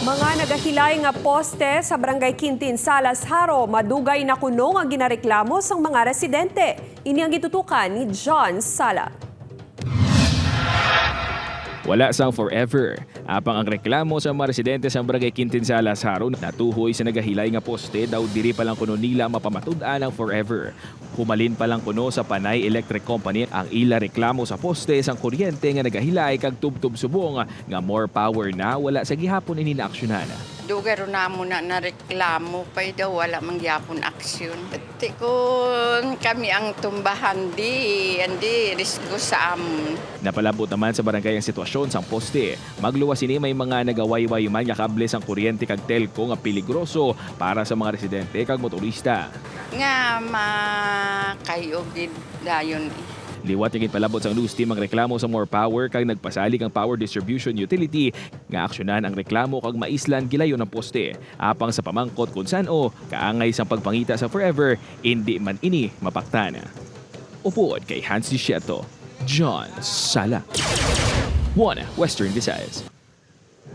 Mga nagahilay nga poste sa Barangay Quintin, Salas, Haro, madugay na kuno nga ginareklamo sang mga residente. Ini ang gitutukan ni John Sala. Wala sang forever. Apang ang reklamo sa mga residente sa Barangay Quintin sa Lazaro natuhoy sa nagahilay nga poste daw diri pa lang kuno nila mapamatud-an ang forever. Humalin pa lang kuno sa Panay Electric Company ang ila reklamo sa poste sang kuryente nga nagahilay kag tubtub subong nga more power na wala sa gihapon ini naaksyonan. Dugay ro na mo na nareklamo pa daw wala mangyapon aksyon. Ti kun kami ang tumbahan di, andi risgo sa amon. Napalabot naman sa barangay ang sitwasyon sang poste. Magluwas ini may mga nagawayway man nga kable sang kuryente kag telco nga peligroso para sa mga residente kag motorista. Nga makayog gid dayon. Liwat yung palabot sa news team ang reklamo sa More Power kag nagpasalig ang Power Distribution Utility nga aksyonan ang reklamo kag maislan gilayon ng poste. Apang sa pamangkot kung saan o kaangay sa pagpangita sa Forever, hindi man ini mapaktan. Upod kay Hans Disieto, John Sala. 1. Western Visayas.